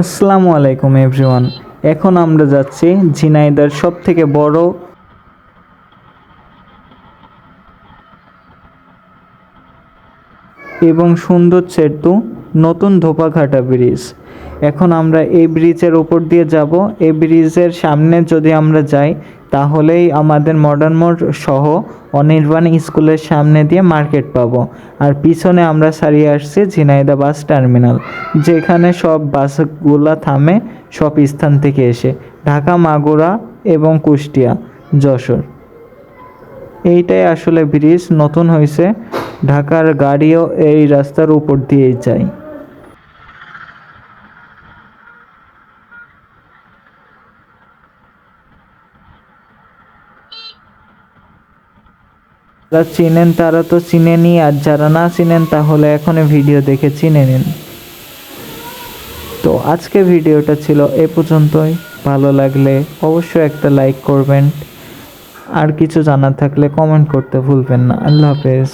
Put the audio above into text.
আসসালামু আলাইকুম এভরিওয়ান। এখন আমরা যাচ্ছি ঝিনাইদার সব থেকে বড় এবং সুন্দর সেতু নতুন ধোপাঘাটা ব্রিজ। এখন আমরা এই ব্রিজের উপর দিয়ে যাব। এই ব্রিজের সামনে যদি আমরা যাই, তাহলেই আমাদের মডার্ন মোড় সহ অনির্বাণ স্কুলের সামনে দিয়ে মার্কেট পাবো। আর পিছনে আমরা সারিয়ে আসছি ঝিনাইদা বাস টার্মিনাল, যেখানে সব বাসগুলা থামে সব স্থান থেকে এসে। ঢাকা, মাগুরা এবং কুষ্টিয়া, যশোর। এইটাই আসলে ব্রিজ। নতুন হয়েছে ঢাকার গাড়িও এই রাস্তার উপর দিয়েই যায়। যারা চিনেন তারা তো চিনে চিনেনি, আর যারা না চিনেন তাহলে এখন ভিডিও দেখে চিনে নিন। তো আজকে ভিডিওটা ছিল এ পর্যন্তই। ভালো লাগলে অবশ্যই একটা লাইক করবেন। আর কিছু জানার থাকলে কমেন্ট করতে ভুলবেন না। আল্লাহ হাফেজ।